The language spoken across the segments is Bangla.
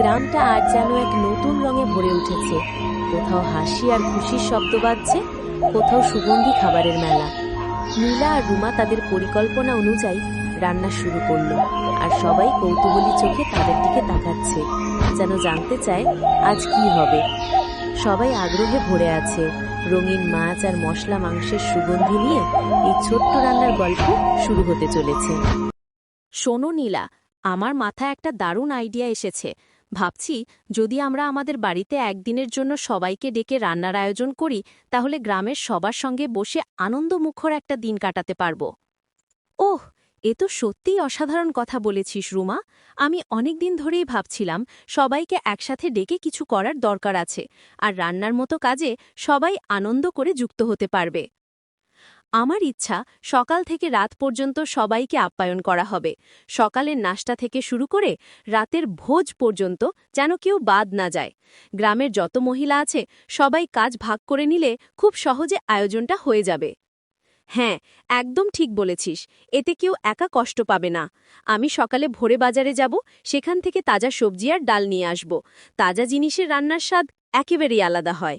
গ্রামটা আজ যেন এক নতুন রঙে ভরে উঠেছে। কোথাও হাসি আর খুশির শব্দ বাজছে, কোথাও সুগন্ধি খাবারের মেলা। নীলা আর রুমা তাদের পরিকল্পনা অনুযায়ী রান্না শুরু করল, আর সবাই কৌতূহলী চোখে তাদের দিকে তাকাচ্ছে, যেন জানতে চায় আজ কি হবে। সবাই আগ্রহে ভরে আছে, রঙিন মাছ আর মশলা মাংসের সুগন্ধি নিয়ে এই ছোট্ট রান্নার গল্প শুরু হতে চলেছে। শোনো নীলা, আমার মাথায় একটা দারুণ আইডিয়া এসেছে। ভাবছি, যদি আমরা আমাদের বাড়িতে একদিনের জন্য সবাইকে ডেকে রান্নার আয়োজন করি, তাহলে গ্রামের সবার সঙ্গে বসে আনন্দমুখর একটা দিন কাটাতে পারব। ওহ, এ তো সত্যিই অসাধারণ কথা বলেছিস, রুমা। আমি অনেক দিন ধরেই ভাবছিলাম, সবাইকে একসাথে ডেকে কিছু করার দরকার আছে, আর রান্নার মতো কাজে সবাই আনন্দ করে যুক্ত হতে পারবে। আমার ইচ্ছা, সকাল থেকে রাত পর্যন্ত সবাইকে আপ্যায়ন করা হবে। সকালের নাস্তা থেকে শুরু করে রাতের ভোজ পর্যন্ত যেন কেউ বাদ না যায়। গ্রামের যত মহিলা আছে, সবাই কাজ ভাগ করে নিলে খুব সহজে আয়োজনটা হয়ে যাবে। হ্যাঁ একদম ঠিক বলেছিস। এতে কেউ একা কষ্ট পাবে না। আমি সকালে ভোরে বাজারে যাব, সেখান থেকে তাজা সবজি আর ডাল নিয়ে আসব। তাজা জিনিসের রান্নার স্বাদ একেবারেই আলাদা হয়।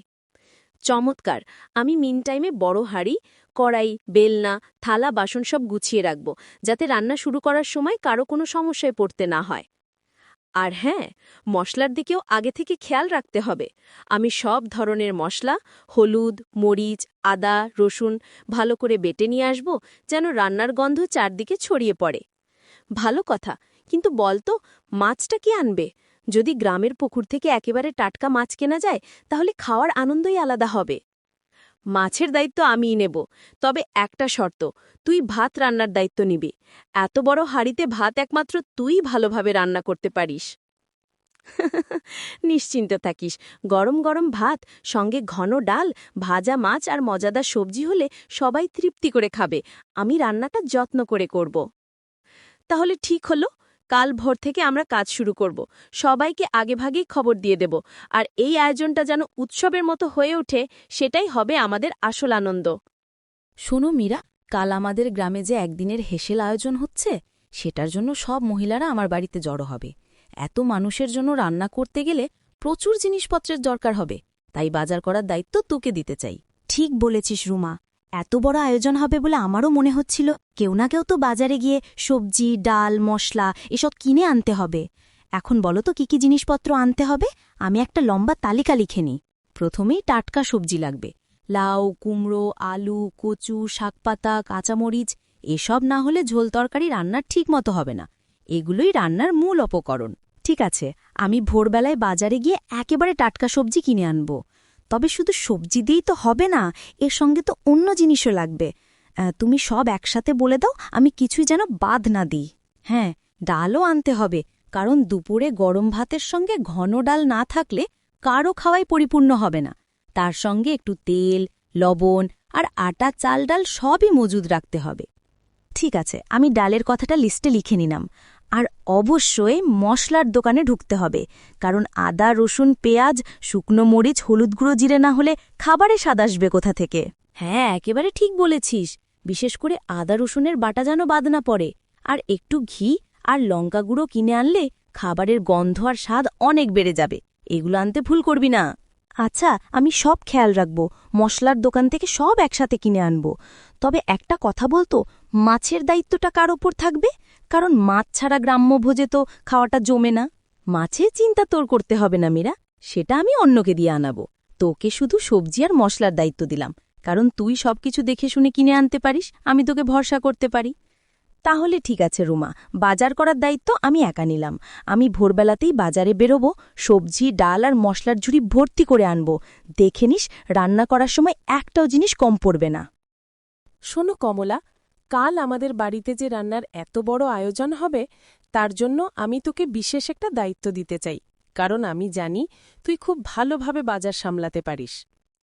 চমৎকার! আমি মিন টাইমে বড় হাড়ি কড়াই, বেলনা, থালা, বাসন সব গুছিয়ে রাখব, যাতে রান্না শুরু করার সময় কারও কোনো সমস্যায় পড়তে না হয়। আর হ্যাঁ মশলার দিকেও আগে থেকে খেয়াল রাখতে হবে। আমি সব ধরনের মশলা, হলুদ, মরিচ, আদা, রসুন, ভালো করে বেটে নিয়ে আসব, যেন রান্নার গন্ধ চারদিকে ছড়িয়ে পড়ে। ভালো কথা, কিন্তু বলতো মাছটা কি আনবে? যদি গ্রামের পুকুর থেকে একেবারে টাটকা মাছ কেনা যায়, তাহলে খাওয়ার আনন্দই আলাদা হবে। মাছের দায়িত্ব আমিই নেব। তবে একটা শর্ত, তুই ভাত রান্নার দায়িত্ব নিবি। এত বড় হাড়িতে ভাত একমাত্র তুই ভালোভাবে রান্না করতে পারিস। নিশ্চিন্ত থাকিস। গরম গরম ভাত, সঙ্গে ঘন ডাল, ভাজা মাছ আর মজাদার সবজি হলে সবাই তৃপ্তি করে খাবে। আমি রান্নাটা যত্ন করে করব। তাহলে ঠিক হলো? কাল ভোর থেকে আমরা কাজ শুরু করব। সবাইকে আগেভাগেই খবর দিয়ে দেব। আর এই আয়োজনটা যেন উৎসবের মতো হয়ে ওঠে সেটাই হবে আমাদের আসল আনন্দ। শোনো মীরা কাল আমাদের গ্রামে যে একদিনের হেসেল আয়োজন হচ্ছে সেটার জন্য সব মহিলারা আমার বাড়িতে জড়ো হবে। এত মানুষের জন্য রান্না করতে গেলে প্রচুর জিনিসপত্রের দরকার হবে তাই বাজার করার দায়িত্ব তোকে দিতে চাই। ঠিক বলেছিস রুমা। এত বড় আয়োজন হবে বলে আমারও মনে হচ্ছিল, কেউ না কেউ তো বাজারে গিয়ে সবজি, ডাল, মশলা এসব কিনে আনতে হবে। এখন বলো তো কি কি জিনিসপত্র আনতে হবে? আমি একটা লম্বা তালিকা লিখে নিই। প্রথমেই টাটকা সবজি লাগবে। লাউ, কুমড়ো, আলু, কচু, শাকপাতা, কাঁচামরিচ, এসব না হলে ঝোল তরকারি রান্নার ঠিক মতো হবে না। এগুলোই রান্নার মূল অপকরণ ঠিক আছে, আমি ভোরবেলায় বাজারে গিয়ে একেবারে টাটকা সবজি কিনে আনব। তবে শুধু সবজি দিয়েই তো হবে না, এর সঙ্গে তো অন্য জিনিসও লাগবে। তুমি সব একসাথে বলে দাও, আমি কিছুই যেন বাদ না দিই। হ্যাঁ ডালও আনতে হবে, কারণ দুপুরে গরম ভাতের সঙ্গে ঘন ডাল না থাকলে কারও খাওয়াই পরিপূর্ণ হবে না। তার সঙ্গে একটু তেল, লবণ আর আটা, চাল, ডাল সবই মজুদ রাখতে হবে। ঠিক আছে, আমি ডালের কথাটা লিস্টে লিখে নিলাম। আর অবশ্যই মশলার দোকানে ঢুকতে হবে, কারণ আদা, রসুন, পেঁয়াজ, শুকনো মরিচ, হলুদ গুঁড়ো, জিরে না হলে খাবারে স্বাদ আসবে কোথা থেকে? হ্যাঁ একেবারে ঠিক বলেছিস। বিশেষ করে আদা, রসুনের বাটা যেন বাদ না পড়ে। আর একটু ঘি আর লঙ্কা গুঁড়ো কিনে আনলে খাবারের গন্ধ আর স্বাদ অনেক বেড়ে যাবে। এগুলো আনতে ভুল করবি না। আচ্ছা আমি সব খেয়াল রাখব। মশলার দোকান থেকে সব একসাথে কিনে আনব। তবে একটা কথা বলতো, মাছের দায়িত্বটা কার ওপর থাকবে? কারণ মাছ ছাড়া গ্রাম্য ভোজে তো খাওয়াটা জমে না। মাছের চিন্তা তোর করতে হবে না, মীরা। সেটা আমি অন্যকে দিয়ে আনাবো। তোকে শুধু সবজি আর মশলার দায়িত্ব দিলাম। কারণ তুই সবকিছু দেখে শুনে কিনে আনতে পারিস, আমি তোকে ভরসা করতে পারি। তাহলে ঠিক আছে, রুমা। বাজার করার দায়িত্ব আমি একা নিলাম। আমি ভোরবেলাতেই বাজারে বেরোবো, সবজি, ডাল আর মশলার ঝুড়ি ভর্তি করে আনব। দেখে নিস, রান্না করার সময় একটাও জিনিস কম পড়বে না। শোনো কমলা কাল আমাদের বাড়িতে যে রান্নার এত বড় আয়োজন হবে তার জন্য আমি তোকে বিশেষ একটা দায়িত্ব দিতে চাই কারণ আমি জানি তুই খুব ভালোভাবে বাজার সামলাতে পারিস।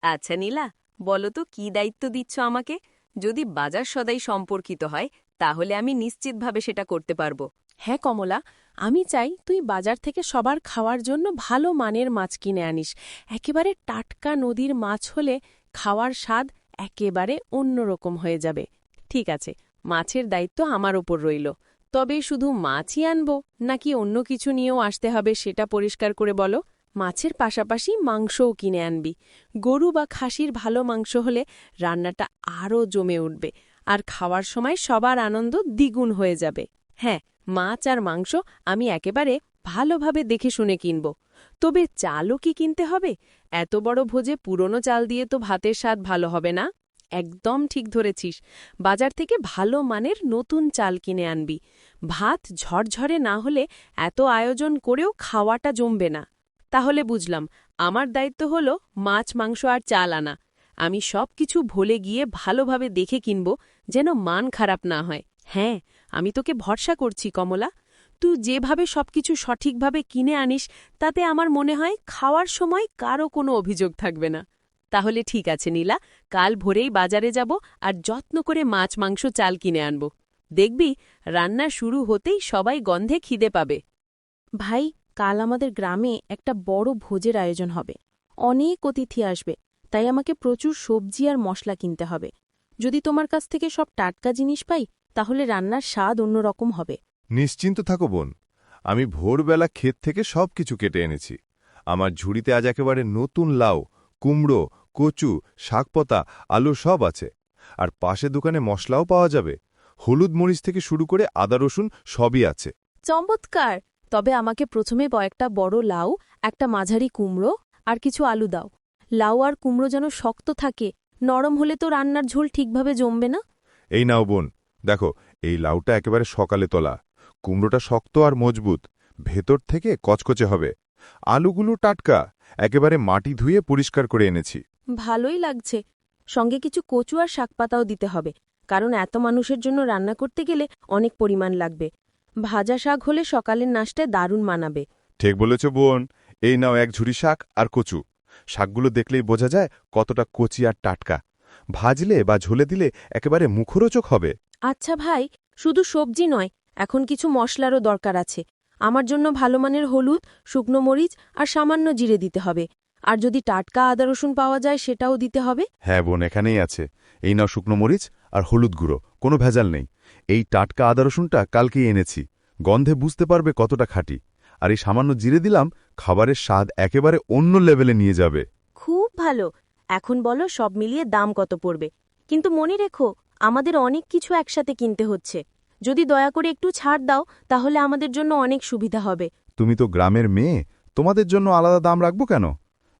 আচ্ছা নীলা বলো তো কি দায়িত্ব দিচ্ছ আমাকে? যদি বাজার সদাই সম্পর্কিত হয় তাহলে আমি নিশ্চিতভাবে সেটা করতে পারব। হ্যাঁ কমলা আমি চাই তুই বাজার থেকে সবার খাওয়ার জন্য ভালো মানের মাছ কিনে আনিস। একেবারে টাটকা নদীর মাছ হলে খাওয়ার স্বাদ একেবারে অন্যরকম হয়ে যাবে। ঠিক আছে, মাছের দায়িত্ব আমার ওপর রইল। তবে শুধু মাছই আনব, নাকি অন্য কিছু নিয়েও আসতে হবে সেটা পরিষ্কার করে বলো? মাছের পাশাপাশি মাংসও কিনে আনবি। গরু বা খাসির ভালো মাংস হলে রান্নাটা আরও জমে উঠবে, আর খাওয়ার সময় সবার আনন্দ দ্বিগুণ হয়ে যাবে। হ্যাঁ মাছ আর মাংস আমি একেবারে ভালোভাবে দেখে শুনে কিনব। তবে চালও কি কিনতে হবে? এত বড় ভোজে পুরনো চাল দিয়ে তো ভাতের স্বাদ ভালো হবে না? একদম ঠিক ধরেছিস। বাজার থেকে ভালো মানের নতুন চাল কিনে আনবি। ভাত ঝরঝরে না হলে এত আয়োজন করেও খাওয়াটা জমবে না। তাহলে বুঝলাম, আমার দায়িত্ব হল মাছ, মাংস আর চাল আনা। আমি সব কিছু ভুলে গিয়ে ভালোভাবে দেখে কিনব যেন মান খারাপ না হয়। হ্যাঁ আমি তোকে ভরসা করছি কমলা। তুই যেভাবে সবকিছু সঠিকভাবে কিনে আনিস, তাতে আমার মনে হয় খাওয়ার সময় কারও কোনো অভিযোগ থাকবে না। তাহলে ঠিক আছে নীলা কাল ভোরেই বাজারে যাব আর যত্ন করে মাছ মাংস চাল কিনে আনব। দেখবি রান্না শুরু হতেই সবাই গন্ধে খিদে পাবে। ভাই কাল আমাদের গ্রামে একটা বড় ভোজের আয়োজন হবে। অনেক অতিথি আসবে তাই আমাকে প্রচুর সবজি আর মশলা কিনতে হবে। যদি তোমার কাছ থেকে সব টাটকা জিনিস পাই তাহলে রান্নার স্বাদ অন্যরকম হবে। নিশ্চিন্ত থাকো বোন আমি ভোরবেলা ক্ষেত থেকে সব কিছু কেটে এনেছি। আমার ঝুড়িতে আজ একেবারে নতুন লাউ কুমড়ো কচু শাকপতা আলু সব আছে। আর পাশে দোকানে মশলাও পাওয়া যাবে। হলুদ মরিচ থেকে শুরু করে আদা রসুন সবই আছে। চমৎকার! তবে আমাকে প্রথমে কয়েকটা বড় লাউ একটা মাঝারি কুমড়ো আর কিছু আলু দাও। লাউ আর কুমড়ো যেন শক্ত থাকে নরম হলে তো রান্নার ঝোল ঠিকভাবে জমবে না। এই নাও বোন দেখো এই লাউটা একেবারে সকালে তোলা। কুমড়োটা শক্ত আর মজবুত ভেতর থেকে কচকচে হবে। আলুগুলো টাটকা একেবারে মাটি ধুয়ে পরিষ্কার করে এনেছি। ভালোই লাগছে। সঙ্গে কিছু কচু আর শাকপাতাও দিতে হবে কারণ এত মানুষের জন্য রান্না করতে গেলে অনেক পরিমাণ লাগবে। ভাজা শাক হলে সকালের নাশটায় দারুণ মানাবে। ঠিক বলেছ বোন এই নাও এক ঝুড়ি শাক আর কচু। শাকগুলো দেখলেই বোঝা যায় কতটা কচি আর টাটকা। ভাজলে বা ঝোলে দিলে একেবারে মুখরোচক হবে। আচ্ছা ভাই শুধু সবজি নয় এখন কিছু মশলারও দরকার আছে। আমার জন্য ভালো মানের হলুদ শুকনো মরিচ আর সামান্য জিরে দিতে হবে। আর যদি টাটকা আদা রসুন পাওয়া যায় সেটাও দিতে হবে? হ্যাঁ বোন এখানেই আছে। এই নাও শুকনো মরিচ আর হলুদ গুঁড়ো কোনো ভেজাল নেই। এই টাটকা আদা রসুনটা কালকেই এনেছি। গন্ধে বুঝতে পারবে কতটা খাঁটি। আর এই সামান্য জিরে দিলাম খাবারের স্বাদ একেবারে অন্য লেভেলে নিয়ে যাবে। খুব ভালো। এখন বলো সব মিলিয়ে দাম কত পড়বে। কিন্তু মনে রেখো আমাদের অনেক কিছু একসাথে কিনতে হচ্ছে। যদি দয়া করে একটু ছাড় দাও তাহলে আমাদের জন্য অনেক সুবিধা হবে। তুমি তো গ্রামের মেয়ে তোমাদের জন্য আলাদা দাম রাখব কেন?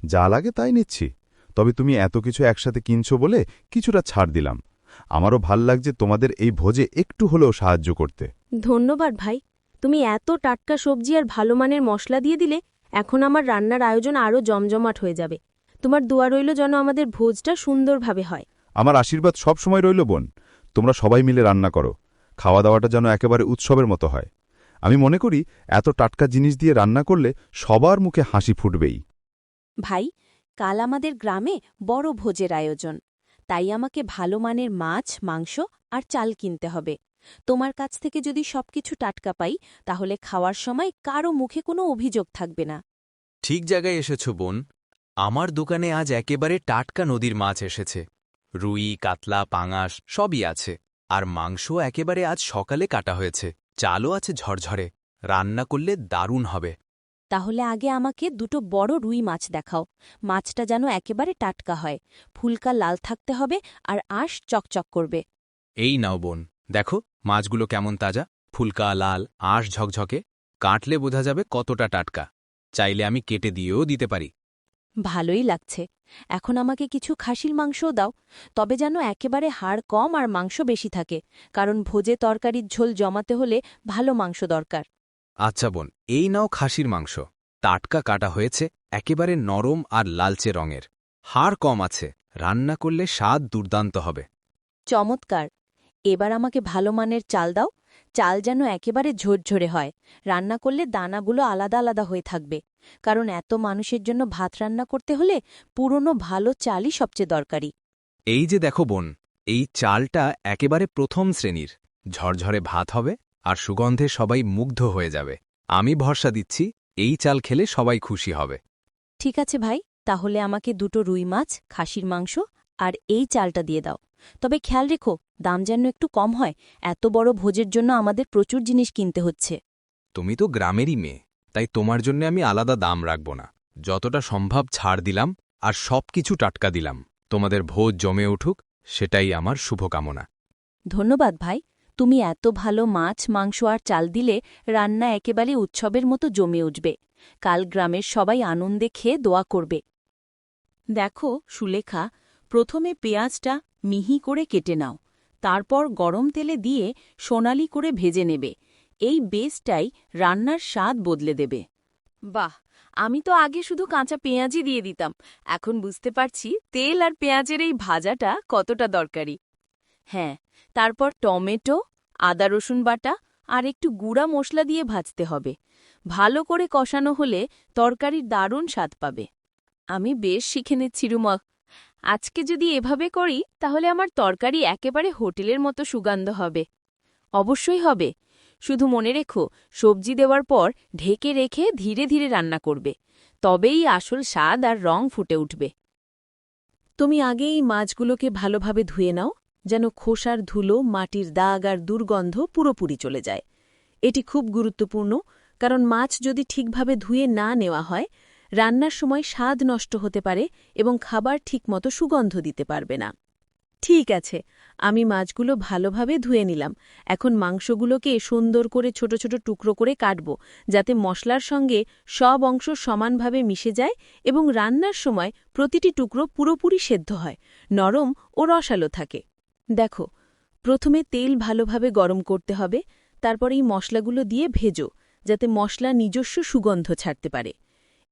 যা লাগে তাই নিচ্ছি। তবে তুমি এত কিছু একসাথে কিনছো বলে কিছুটা ছাড় দিলাম। আমারও ভালো লাগছে তোমাদের এই ভোজে একটু হলেও সাহায্য করতে। ধন্যবাদ ভাই। তুমি এত টাটকা সবজি আর ভালো মানের মশলা দিয়ে দিলে এখন আমার রান্নার আয়োজন আরও জমজমাট হয়ে যাবে। তোমার দোয়া রইল যেন আমাদের ভোজটা সুন্দরভাবে হয়। আমার আশীর্বাদ সব সময় রইল বোন। তোমরা সবাই মিলে রান্না করো। খাওয়া দাওয়াটা যেন একেবারে উৎসবের মতো হয়। আমি মনে করি এত টাটকা জিনিস দিয়ে রান্না করলে সবার মুখে হাসি ফুটবেই। ভাই, কাল আমাদের গ্রামে বড় ভোজের আয়োজন। তাই আমাকে ভালো মানের মাছ, মাংস আর চাল কিনতে হবে। তোমার কাছ থেকে যদি সবকিছু টাটকা পাই, তাহলে খাওয়ার সময় কারও মুখে কোনো অভিযোগ থাকবে না। ঠিক জায়গায় এসেছ বোন। আমার দোকানে আজ একেবারে টাটকা নদীর মাছ এসেছে। রুই, কাতলা, পাঙাশ সবই আছে। আর মাংস একেবারে আজ সকালে কাটা হয়েছে। চালও আছে ঝরঝরে। রান্না করলে দারুণ হবে। তাহলে আগে আমাকে দুটো বড় রুই মাছ দেখাও। মাছটা যেন একেবারে টাটকা হয়। ফুলকা লাল থাকতে হবে আর আঁশ চকচক করবে। এই নাও বোন দেখো মাছগুলো কেমন তাজা। ফুলকা লাল আঁশ ঝকঝকে। কাটলে বোঝা যাবে কতটা টাটকা। চাইলে আমি কেটে দিয়েও দিতে পারি। ভালোই লাগছে। এখন আমাকে কিছু খাসির মাংসও দাও। তবে যেন একেবারে হাড় কম আর মাংস বেশি থাকে। কারণ ভোজে তরকারির ঝোল জমাতে হলে ভালো মাংস দরকার। আচ্ছা বোন এই নাও খাসির মাংস। টাটকা কাটা হয়েছে একেবারে নরম আর লালচে রঙের। হাড় কম আছে রান্না করলে স্বাদ দুর্দান্ত হবে। চমৎকার। এবার আমাকে ভালো মানের চাল দাও। চাল যেন একেবারে ঝরঝরে হয়। রান্না করলে দানাগুলো আলাদা আলাদা হয়ে থাকবে। কারণ এত মানুষের জন্য ভাত রান্না করতে হলে পুরনো ভালো চালই সবচেয়ে দরকারি। এই যে দেখো বোন এই চালটা একেবারে প্রথম শ্রেণির। ঝরঝরে ভাত হবে আর সুগন্ধে সবাই মুগ্ধ হয়ে যাবে। আমি ভরসা দিচ্ছি এই চাল খেলে সবাই খুশি হবে। ঠিক আছে ভাই তাহলে আমাকে দুটো রুই মাছ খাসির মাংস আর এই চালটা দিয়ে দাও। তবে খেয়াল রেখো দাম যেন একটু কম হয়। এত বড় ভোজের জন্য আমাদের প্রচুর জিনিস কিনতে হচ্ছে। তুমি তো গ্রামেরই মেয়ে তাই তোমার জন্য আমি আলাদা দাম রাখব না। যতটা সম্ভব ছাড় দিলাম আর সব কিছু টাটকা দিলাম। তোমাদের ভোজ জমে উঠুক সেটাই আমার শুভকামনা। ধন্যবাদ ভাই তুমি এত ভালো মাছ, মাংস আর চাল দিলে রান্না একেবারে উৎসবের মতো জমে উঠবে। কাল গ্রামের সবাই আনন্দে খেয়ে দোয়া করবে। দেখো সুলেখা, প্রথমে পেঁয়াজটা মিহি করে কেটে নাও, তারপর গরম তেলে দিয়ে সোনালি করে ভেজে নেবে। এই বেসটাই রান্নার স্বাদ বদলে দেবে। বাহ, আমি তো আগে শুধু কাঁচা পেঁয়াজই দিয়ে দিতাম। এখন বুঝতে পারছি তেল আর পেঁয়াজের এই ভাজাটা কতটা দরকারি। হ্যাঁ তারপর টমেটো আদা রসুন বাটা আর একটু গুঁড়া মশলা দিয়ে ভাজতে হবে। ভালো করে কষানো হলে তরকারির দারুণ স্বাদ পাবে। আমি বেশ শিখে নিচ্ছি, রুমা। আজকে যদি এভাবে করি, তাহলে আমার তরকারি একেবারে হোটেলের মতো সুগন্ধ হবে। অবশ্যই হবে। শুধু মনে রেখো, সবজি দেওয়ার পর ঢেকে রেখে ধীরে ধীরে রান্না করবে। তবেই আসল স্বাদ আর রং ফুটে উঠবে। তুমি আগেই মাছগুলোকে ভালোভাবে ধুয়ে নাও। যেন খোসার ধুলো, মাটির দাগ আর দুর্গন্ধ পুরোপুরি চলে যায়। এটি খুব গুরুত্বপূর্ণ, কারণ মাছ যদি ঠিকভাবে ধুয়ে না নেওয়া হয়, রান্নার সময় স্বাদ নষ্ট হতে পারে এবং খাবার ঠিকমতো সুগন্ধ দিতে পারবে না। ঠিক আছে, আমি মাছগুলো ভালোভাবে ধুয়ে নিলাম। এখন মাংসগুলোকে সুন্দর করে ছোট ছোট টুকরো করে কাটব, যাতে মশলার সঙ্গে সব অংশ সমানভাবে মিশে যায় এবং রান্নার সময় প্রতিটি টুকরো পুরোপুরি সেদ্ধ হয়, নরম ও রসালো থাকে। দেখো, প্রথমে তেল ভালোভাবে গরম করতে হবে, তারপর এই মশলাগুলো দিয়ে ভেজো, যাতে মশলা নিজস্ব সুগন্ধ ছাড়তে পারে।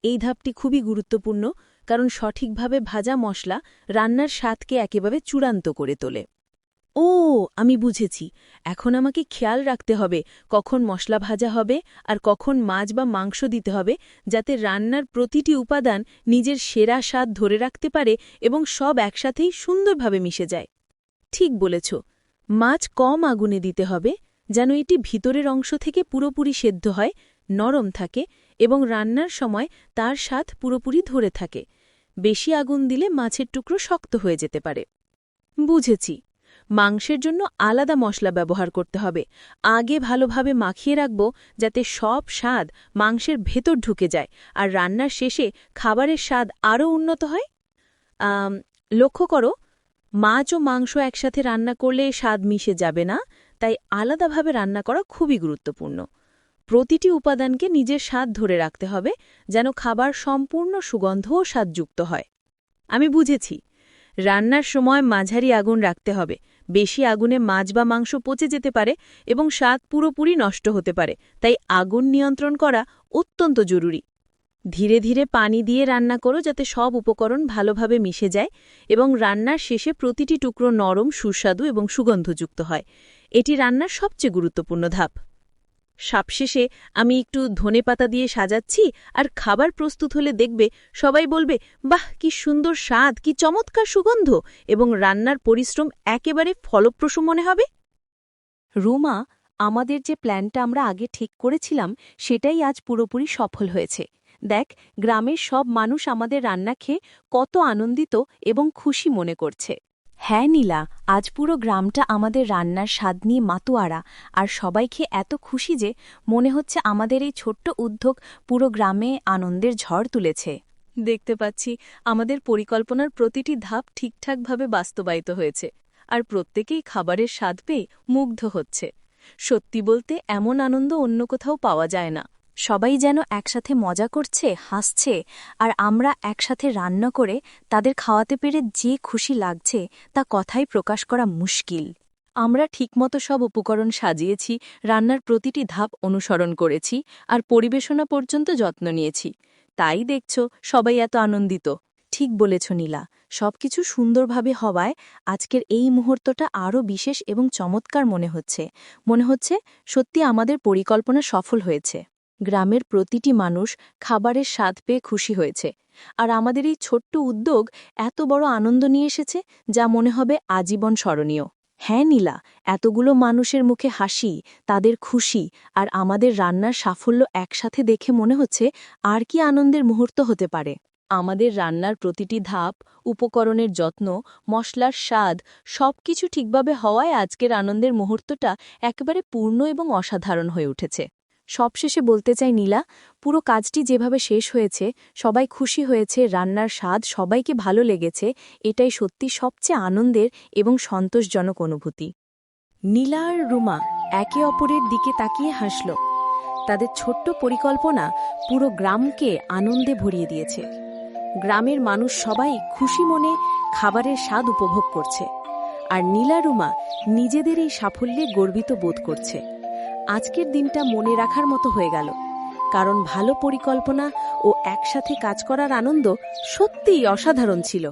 এই ধাপটি খুবই গুরুত্বপূর্ণ, কারণ সঠিকভাবে ভাজা মশলা রান্নার স্বাদকে একেবারে চূড়ান্ত করে তোলে। ও, আমি বুঝেছি। এখন আমাকে খেয়াল রাখতে হবে কখন মশলা ভাজা হবে আর কখন মাছ বা মাংস দিতে হবে, যাতে রান্নার প্রতিটি উপাদান নিজের সেরা স্বাদ ধরে রাখতে পারে এবং সব একসাথেই সুন্দরভাবে মিশে যায়। ঠিক বলেছ, মাছ কম আগুনে দিতে হবে, যেন এটি ভিতরের অংশ থেকে পুরোপুরি সেদ্ধ হয়, নরম থাকে এবং রান্নার সময় তার স্বাদ পুরোপুরি ধরে থাকে। বেশি আগুন দিলে মাছের টুকরো শক্ত হয়ে যেতে পারে। বুঝেছি। মাংসের জন্য আলাদা মশলা ব্যবহার করতে হবে। আগে ভালোভাবে মাখিয়ে রাখব যাতে সব স্বাদ মাংসের ভেতর ঢুকে যায় আর রান্নার শেষে খাবারের স্বাদ আরও উন্নত হয়। লক্ষ্য করো মাছ ও মাংস একসাথে রান্না করলে স্বাদ মিশে যাবে না, তাই আলাদাভাবে রান্না করা খুবই গুরুত্বপূর্ণ। প্রতিটি উপাদানকে নিজের স্বাদ ধরে রাখতে হবে, যেন খাবার সম্পূর্ণ সুগন্ধ ও স্বাদযুক্ত হয়। আমি বুঝেছি, রান্নার সময় মাঝারি আগুন রাখতে হবে, বেশি আগুনে মাছ বা মাংস পচে যেতে পারে এবং স্বাদ পুরোপুরি নষ্ট হতে পারে, তাই আগুন নিয়ন্ত্রণ করা অত্যন্ত জরুরি। ধীরে ধীরে পানি দিয়ে রান্না করো যাতে সব উপকরণ ভালোভাবে মিশে যায় এবং রান্নার শেষে প্রতিটি টুকরো নরম, সুস্বাদু এবং সুগন্ধযুক্ত হয়। এটি রান্নার সবচেয়ে গুরুত্বপূর্ণ ধাপ। সবশেষে আমি একটু ধনেপাতা দিয়ে সাজাচ্ছি আর খাবার প্রস্তুত হলে দেখবে সবাই বলবে, বাহ, কি সুন্দর স্বাদ, কি চমৎকার সুগন্ধ! এবং রান্নার পরিশ্রম একেবারে ফলপ্রসূ মনে হবে। রুমা, আমাদের যে প্ল্যানটা আমরা আগে ঠিক করেছিলাম, সেটাই আজ পুরোপুরি সফল হয়েছে। দেখ, গ্রামের সব মানুষ আমাদের রান্না খেয়ে কত আনন্দিত এবং খুশি মনে করছে। হ্যাঁ নীলা, আজ পুরো গ্রামটা আমাদের রান্নার স্বাদ নিয়ে মাতোয়ারা, আর সবাই খেয়ে এত খুশি যে মনে হচ্ছে আমাদের এই ছোট্ট উদ্যোগ পুরো গ্রামে আনন্দের ঝড় তুলেছে। দেখতে পাচ্ছি, আমাদের পরিকল্পনার প্রতিটি ধাপ ঠিকঠাকভাবে বাস্তবায়িত হয়েছে, আর প্রত্যেকেই খাবারের স্বাদ পেয়ে মুগ্ধ হচ্ছে। সত্যি বলতে, এমন আনন্দ অন্য কোথাও পাওয়া যায় না। সবাই যেন একসাথে মজা করছে, হাসছে আর আমরা একসাথে রান্না করে তাদের খাওয়াতে পেরে যে খুশি লাগছে তা কথাই প্রকাশ করা মুশকিল। আমরা ঠিকমতো সব উপকরণ সাজিয়েছি, রান্নার প্রতিটি ধাপ অনুসরণ করেছি আর পরিবেশনা পর্যন্ত যত্ন নিয়েছি। তাই দেখছ, সবাই এত আনন্দিত। ঠিক বলেছ নীলা, সবকিছু সুন্দরভাবে হওয়ায় আজকের এই মুহূর্তটা আরও বিশেষ এবং চমৎকার মনে হচ্ছে। মনে হচ্ছে সত্যি আমাদের পরিকল্পনা সফল হয়েছে। গ্রামের প্রতিটি মানুষ খাবারের স্বাদ পেয়ে খুশি হয়েছে। আর আমাদের এই ছোট্ট উদ্যোগ এত বড় আনন্দ নিয়ে এসেছে যা মনে হবে আজীবন স্মরণীয়। হ্যাঁ নীলা, এতগুলো মানুষের মুখে হাসি, তাদের খুশি আর আমাদের রান্নার সাফল্য একসাথে দেখে মনে হচ্ছে আর কি আনন্দের মুহূর্ত হতে পারে। আমাদের রান্নার প্রতিটি ধাপ, উপকরণের যত্ন, মশলার স্বাদ সবকিছু ঠিকভাবে হওয়ায় আজকের আনন্দের মুহূর্তটা একেবারে পূর্ণ এবং অসাধারণ হয়ে উঠেছে। সবশেষে বলতে চাই, নীলা, পুরো কাজটি যেভাবে শেষ হয়েছে, সবাই খুশি হয়েছে, রান্নার স্বাদ সবাইকে ভালো লেগেছে, এটাই সত্যি সবচেয়ে আনন্দের এবং সন্তোষজনক অনুভূতি। নীলা আর রুমা একে অপরের দিকে তাকিয়ে হাসল। তাদের ছোট্ট পরিকল্পনা পুরো গ্রামকে আনন্দে ভরিয়ে দিয়েছে। গ্রামের মানুষ সবাই খুশি মনে খাবারের স্বাদ উপভোগ করছে। আর নীলা, রুমা নিজেদের এই সাফল্যে গর্বিত বোধ করছে। আজকের দিনটা মনে রাখার মতো হয়ে গেল। কারণ ভালো পরিকল্পনা ও একসাথে কাজ করার আনন্দ সত্যিই অসাধারণ ছিল।